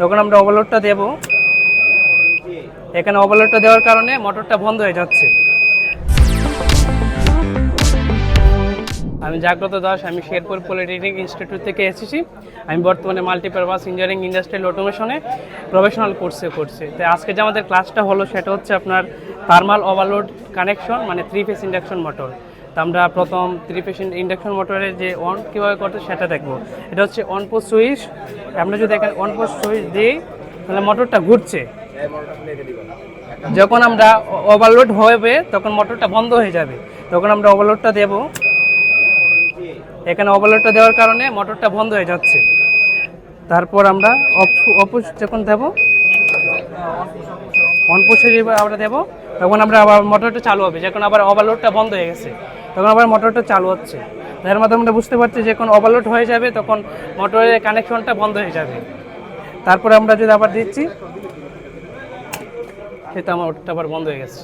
তখন আমরা ওভারলোডটা দেব। এখানে ওভারলোডটা দেওয়ার কারণে মোটরটা বন্ধ হয়ে যাচ্ছে। আমি জাগ্রত দাস, আমি শেরপুর পলিটেকনিক ইনস্টিটিউট থেকে এসেছি। আমি বর্তমানে মাল্টিপারপাস ইঞ্জিনিয়ারিং ইন্ডাস্ট্রিয়াল অটোমেশনে প্রফেশনাল কোর্সে করছি। তো আজকে যে আমাদের ক্লাসটা হলো, সেটা হচ্ছে আপনার থার্মাল ওভারলোড কানেকশন মানে থ্রি ফেস ইন্ডাকশন মোটর তো আমরা প্রথম থ্রি ফেস ইন্ডাকশন মোটরের যে অন কীভাবে করতে সেটা দেখব। এটা হচ্ছে অন পোস্ট সুইচ আমরা যদি এখানে অন পোস্ট সুইচ দিই, তাহলে মোটরটা ঘুরছে। যখন আমরা ওভারলোড হবে, তখন মোটরটা বন্ধ হয়ে যাবে। তখন আমরা ওভারলোডটা দেবো। এখানে ওভারলোডটা দেওয়ার কারণে মোটরটা বন্ধ হয়ে যাচ্ছে। তারপর আমরা অপুষ যখন দেব অনপুষে আমরা দেব, তখন আমরা আবার মোটরটা চালু হবে। যখন আবার ওভারলোডটা বন্ধ হয়ে গেছে, তখন আবার মোটরটা চালু হচ্ছে। এর মাধ্যমে আমরা বুঝতে পারছি যে কোনো ওভারলোড হয়ে যাবে, তখন মোটরের কানেকশনটা বন্ধ হয়ে যাবে। তারপরে আমরা যদি আবার দিচ্ছি, সেটা আমার ওটা আবার বন্ধ হয়ে গেছে।